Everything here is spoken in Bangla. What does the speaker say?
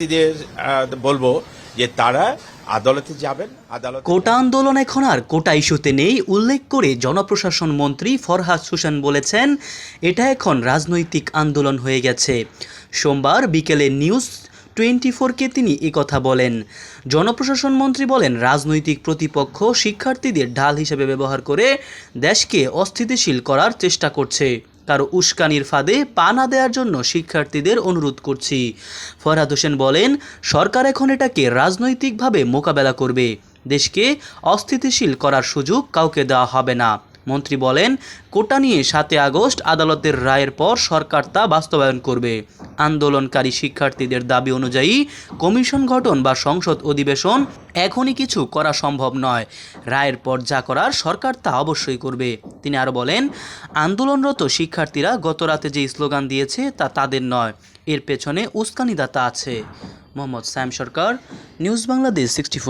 আহ, বলব যে তারা আদালতে যাবেন আদালত কোটা আন্দোলন এখন আর কোটা ইস্যুতে নেই উল্লেখ করে জনপ্রশাসন মন্ত্রী ফরহাদ হোসেন বলেছেন এটা এখন রাজনৈতিক আন্দোলন হয়ে গেছে। সোমবার বিকেলে নিউজ টোয়েন্টি ফোরকে তিনি কথা বলেন। জনপ্রশাসন মন্ত্রী বলেন রাজনৈতিক প্রতিপক্ষ শিক্ষার্থীদের ঢাল হিসেবে ব্যবহার করে দেশকে অস্থিতিশীল করার চেষ্টা করছে। কারও উস্কানির ফাঁদে পা না দেওয়ার জন্য শিক্ষার্থীদের অনুরোধ করছি। ফরহাদ হোসেন বলেন, সরকার এখন এটাকে রাজনৈতিকভাবে মোকাবেলা করবে। দেশকে অস্থিতিশীল করার সুযোগ কাউকে দেওয়া হবে না। মন্ত্রী বলেন, কোটা নিয়ে সাতই আগস্ট আদালতের রায়ের পর সরকার তা বাস্তবায়ন করবে। আন্দোলনকারী শিক্ষার্থীদের দাবি অনুযায়ী, কমিশন গঠন বা সংসদ অধিবেশন এখনই কিছু করা সম্ভব নয়। রায়ের পর যা করার সরকার তা অবশ্যই করবে। তিনি আরও বলেন, আন্দোলনরত শিক্ষার্থীরা গতরাতে যে স্লোগান দিয়েছে তা তাদের নয়, এর পেছনে উস্কানিদাতা আছে। Mohammad Sayem Sarkar, news Bangladesh sixty